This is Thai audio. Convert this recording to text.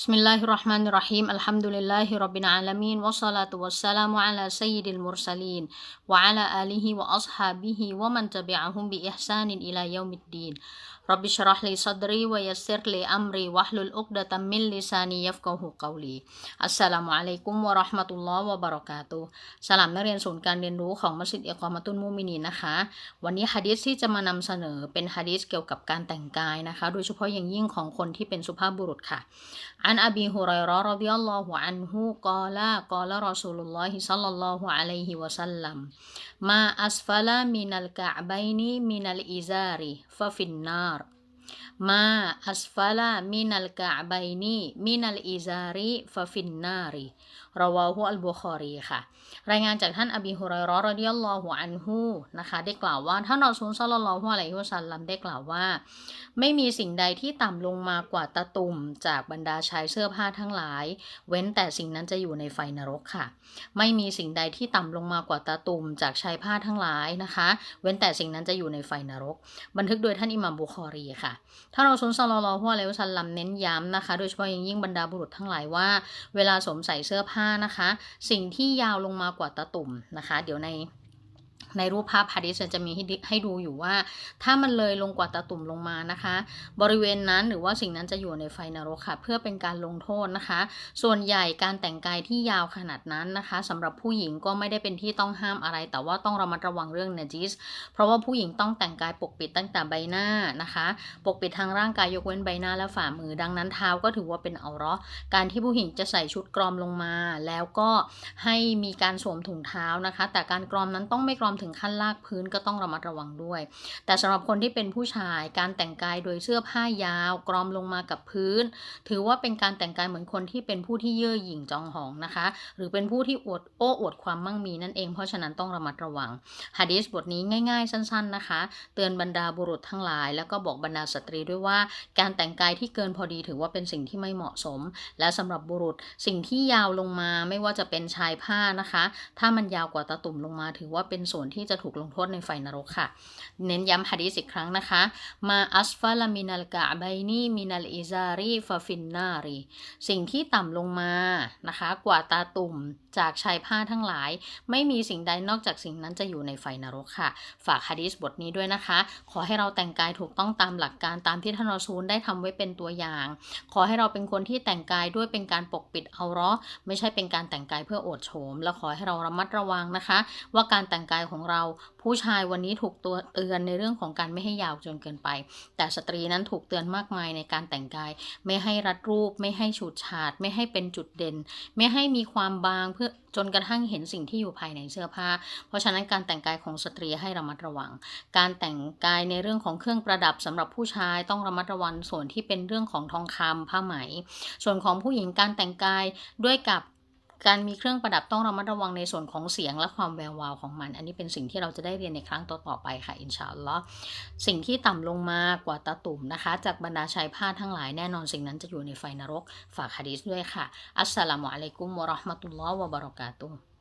بسم الله الرحمن الرحيم الحمد لله رب العالمين والصلاة والسلام على سيد المرسلين وعلى آله وأصحابه ومن تبعهم بإحسان إلى يوم الدين رب اشرح لي صدري ويسر لي أمري واحلل عقدة من لساني يفقه قولي อัสสลามุอะลัยกุมวะเราะห์มะตุลลอฮ์วะบะเราะกาตุฮ์สลามนักเรียนศูนย์การเรียนรู้ของมัสยิดอิกอมะตุนมุมินีนนะคะ วันนี้ฮะดีษที่จะมานำเสนอเป็นฮะดีษเกี่ยวกับการแต่งกายนะคะ โดยเฉพาะอย่างยิ่งของคนที่เป็นสุภาพบุรุษค่ะ อันอบีฮุไรเราะห์รอฎิยัลลอฮุอันฮุกอลากอลารอซูลุลลอฮิศ็อลลัลลอฮุอะลัยฮิวะซัลลัมมาอัสฟะลามินัลกะอ์บัยนีมินัลอิซาริฟะฟินนาร มาอัสฟาลามินัลกะบัยนีมินัลอิซาริฟะฟินนารีราวาฮุอัลบุคอรีค่ะ รายงานจากท่านอบีฮุไรรรอฎิยัลลอฮุอันฮุนะคะ ได้กล่าวว่าท่านรอซูลศ็อลลัลลอฮุอะลัยฮิวะซัลลัมได้กล่าวว่า ไม่มีสิ่งใดที่ต่ำลงมากว่าตะตุ่มจากบรรดาชายเสื้อผ้าทั้งหลาย เว้นแต่สิ่งนั้นจะอยู่ในไฟนรกค่ะ ไม่มีสิ่งใดที่ต่ำลงมากว่าตะตุ่มจากชายผ้าทั้งหลายนะคะ เว้นแต่สิ่งนั้นจะอยู่ในไฟนรก บันทึกโดยท่านอิหม่ามบุคอรีค่ะท่านรอซูลศ็อลลลอฮุอะลัยฮิวซัลลัมเน้นย้ำนะคะ โดยเฉพาะอย่างยิ่งบรรดาบุรุษทั้งหลายว่า เวลาสวมใส่เสื้อผ้านะคะ สิ่งที่ยาวลงมากว่าตะตุ่มนะคะ เดี๋ยวใน ในรูปภาพฮะดิษจะมีให้ดิให้ดูอยู่ว่า ถ้ามันเลยลงกว่าตะตุ่มลงมานะคะ บริเวณนั้นหรือว่าสิ่งนั้นจะอยู่ในไฟนรกค่ะ เพื่อเป็นการลงโทษนะคะ ส่วนใหญ่การแต่งกายที่ยาวขนาดนั้นนะคะสำหรับผู้หญิงก็ไม่ได้เป็นที่ต้องห้ามอะไร แต่ว่าต้องระมัดระวังเรื่องเนจิสเพราะว่าผู้หญิงต้องแต่งกายปกปิดตั้งแต่ใบหน้านะคะ ปกปิดทางร่างกายยกเว้นใบหน้าและฝ่ามือดังนั้นเท้าก็ถือว่าเป็นเอาเราะการที่ผู้หญิงจะใส่ชุดกรอมลงมา แล้วก็ให้มีการสวมถุงเท้านะคะ แต่การกรอมนั้นต้องไม่กรอมถึงขั้นลากพื้นก็ต้องระมัดระวังด้วย แต่สำหรับคนที่เป็นผู้ชายการแต่งกายโดยเสื้อผ้ายาว กรอมลงมากับพื้น ถือว่าเป็นการแต่งกายเหมือนคนที่เป็นผู้ที่เย่อหยิ่งจองหองนะคะ หรือเป็นผู้ที่อวดโอ้อวดความมั่งมีนั่นเองเพราะฉะนั้นต้องระมัดระวังฮะดีษบทนี้ง่าย ๆ สั้น ๆนะคะ เตือนบรรดาบุรุษทั้งหลาย แล้วก็บอกบรรดาสตรีด้วยว่า การแต่งกายที่เกินพอดีถือว่าเป็นสิ่งที่ไม่เหมาะสม และสำหรับบุรุษสิ่งที่ยาวลงมาไม่ว่าจะเป็นชายผ้านะคะ ถ้ามันยาวกว่าตะตุ่มลงมาถือว่าเป็นส่วนที่จะถูกลงโทษในไฟนรกค่ะ เน้นย้ำฮะดีษอีกครั้งนะคะ มาอัสฟาลามินัลกะบัยนีมินัลอิซารีฟาฟินนารีสิ่งที่ต่ำลงมานะคะ กว่าตาตุ่มจากชายผ้าทั้งหลาย ไม่มีสิ่งใดนอกจากสิ่งนั้นจะอยู่ในไฟนรกค่ะ ฝากฮะดีษบทนี้ด้วยนะคะ ขอให้เราแต่งกายถูกต้องตามหลักการตามที่ท่านรอซูลได้ทำไว้เป็นตัวอย่าง ขอให้เราเป็นคนที่แต่งกายด้วยเป็นการปกปิดเอาราะห์ไม่ใช่เป็นการแต่งกายเพื่อโอดโฉม และขอให้เราระมัดระวังนะคะ ว่าการแต่งกายของเรา ผู้ชายวันนี้ถูกตัวเตือนในเรื่องของการไม่ให้ยาวจนเกินไป แต่สตรีนั้นถูกเตือนมากมายในการแต่งกาย ไม่ให้รัดรูป ไม่ให้ฉูดฉาด ไม่ให้เป็นจุดเด่น ไม่ให้มีความบางเพื่อจนกระทั่งเห็นสิ่งที่อยู่ภายในเสื้อผ้า เพราะฉะนั้นการแต่งกายของสตรีให้ระมัดระวัง การแต่งกายในเรื่องของเครื่องประดับสำหรับผู้ชายต้องระมัดระวังส่วนที่เป็นเรื่องของทองคำผ้าไหม ส่วนของผู้หญิงการแต่งกายด้วยกับ การมีเครื่องประดับต้องระมัดระวังในส่วนของเสียงและความแวววาวของมัน อันนี้เป็นสิ่งที่เราจะได้เรียนในครั้งต่อๆไปค่ะอินชาอัลลอฮ์สิ่งที่ต่ำลงมากว่าตาตุ่มนะคะ จากบรรดาชายผ้าทั้งหลายแน่นอนสิ่งนั้นจะอยู่ในไฟนรก ฝากฮะดีษด้วยค่ะ อัสสลามุอะลัยกุมวะราะห์มะตุลลอฮ์วะบะเราะกาตุฮ์